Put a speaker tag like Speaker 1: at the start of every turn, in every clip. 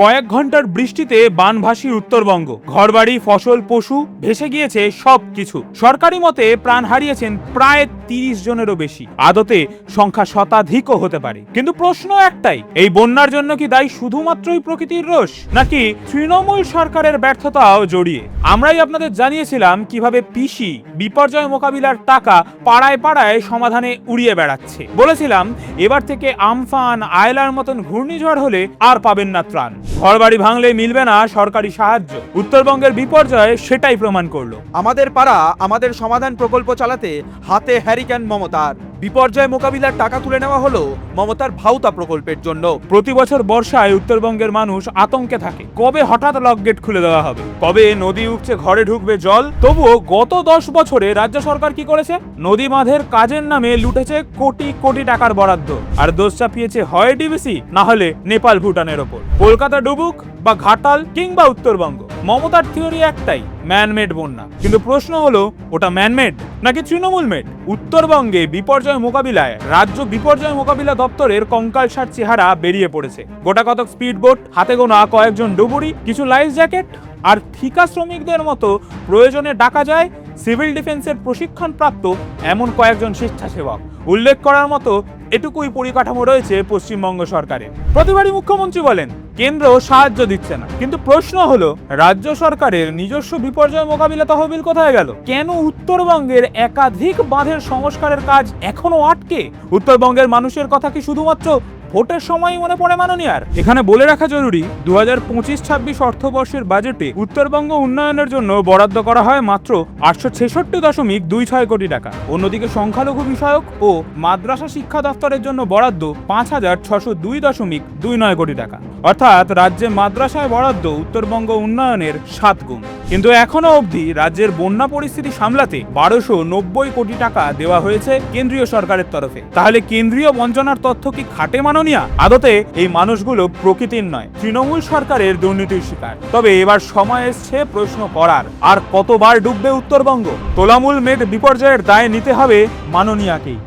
Speaker 1: কয়েক ঘণ্টার বৃষ্টিতে বানভাসী উত্তরবঙ্গ। ঘরবাড়ি, ফসল, পশু ভেসে গিয়েছে সব কিছু। সরকারি মতে প্রাণ হারিয়েছেন প্রায় তিরিশ জনেরও বেশি। আদতে সংখ্যা শতাধিকও হতে পারে। কিন্তু প্রশ্ন একটাই, এই বন্যার জন্য কি দায়ী শুধুমাত্রই প্রকৃতির রোষ, নাকি তৃণমূল সরকারের ব্যর্থতাও জড়িয়ে? আমরাই আপনাদের জানিয়েছিলাম কীভাবে পিসি বিপর্যয় মোকাবিলার টাকা পাড়ায় পাড়ায় সমাধানে উড়িয়ে বেড়াচ্ছে। বলেছিলাম, এবার থেকে আমফান, আয়লার মতন ঘূর্ণিঝড় হলে আর পাবেন না ত্রাণ। ঘরবাড়ি ভাঙলে মিলবে না সরকারি সাহায্য। উত্তরবঙ্গের বিপর্যয় সেটাই প্রমাণ করল।
Speaker 2: আমাদের পাড়া আমাদের সমাধান প্রকল্প চালাতে হাতে হ্যারিকেন মমতার। বিপর্যয় মোকাবিলার টাকা তুলে নেওয়া হলো মমতার ভাউতা প্রকল্পের জন্য।
Speaker 1: প্রতি বছর বর্ষায় উত্তরবঙ্গের মানুষ আতঙ্কে থাকে। কবে হঠাৎ লক গেট খুলে দেওয়া হবে? কবে নদী উঠছে ঘরে ঢুকবে জল? তবুও গত দশ বছরে রাজ্য সরকার কি করেছে? নদী বাঁধের কাজের নামে লুটেছে কোটি কোটি টাকার বরাদ্দ। আর দোষ চাপিয়েছে হয় ডিবিসি, না হলে নেপাল ভুটানের ওপর। কলকাতা ডুবুক বা ঘাটাল কিংবা উত্তরবঙ্গ। মমতার থিওরি একটাই ম্যানমেড বন্যা। কিন্তু প্রশ্ন হলো, ওটা ম্যানমেড নাকি তৃণমূল মেড উত্তরবঙ্গে বিপর্যয় মোকাবিলায় রাজ্য বিপর্যয় মোকাবিলা দপ্তরের কঙ্কালসার চেহারা বেরিয়ে পড়েছে। গোটা কতক স্পিড বোট হাতে গোনা কয়েকজন ডুবুরি, কিছু লাইফ জ্যাকেট, আর ঠিকা শ্রমিকদের মতো প্রয়োজনে ডাকা যায় সিভিল ডিফেন্সের প্রশিক্ষণপ্রাপ্ত এমন কয়েকজন স্বেচ্ছাসেবক। উল্লেখ করার মতো এটুকুই পরিকাঠামো রয়েছে পশ্চিমবঙ্গ সরকারের। প্রতিবারই মুখ্যমন্ত্রী বলেন কেন্দ্র সাহায্য দিচ্ছে না। কিন্তু প্রশ্ন হলো, রাজ্য সরকারের নিজস্ব বিপর্যয় মোকাবিলা তহবিল কোথায় গেল? কেন উত্তরবঙ্গের একাধিক বাঁধের সংস্কারের কাজ এখনও আটকে? উত্তরবঙ্গের মানুষের কথা কি শুধুমাত্র ভোটের সময় মনে পড়ে মাননীয়ার। এখানে বলে রাখা জরুরি দু হাজার পঁচিশ ছাব্বিশ অর্থবর্ষের বাজেটে উত্তরবঙ্গ উন্নয়নের জন্য বরাদ্দ করা হয় মাত্র আটশো ছেষট্টি দশমিক দুই ছয় কোটি টাকা। অন্যদিকে সংখ্যালঘু বিষয়ক ও মাদ্রাসা শিক্ষা দপ্তরের জন্য বরাদ্দ পাঁচ হাজার ছশো দুই দশমিক দুই নয় কোটি টাকা। অর্থাৎ রাজ্যে মাদ্রাসায় বরাদ্দ উত্তরবঙ্গ উন্নয়নের সাত গুণ। কিন্তু এখনও অবধি রাজ্যের বন্যা পরিস্থিতি সামলাতে বারোশো নব্বই কোটি টাকা দেওয়া হয়েছে কেন্দ্রীয় সরকারের তরফে। তাহলে কেন্দ্রীয় বঞ্চনার তথ্য কি খাটে মাননীয়া? আদতে এই মানুষগুলো প্রকৃতির নয়, তৃণমূল সরকারের দুর্নীতির শিকার। তবে এবার সময় এসছে প্রশ্ন করার। আর কতবার ডুববে উত্তরবঙ্গ? তোলামূল মেঘ বিপর্যয়ের দায় নিতে হবে মাননীয়াকেই।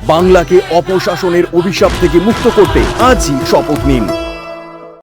Speaker 3: বাংলাকে অপশাসনের অভিশাপ থেকে মুক্ত করতে আজই শপথ নিন।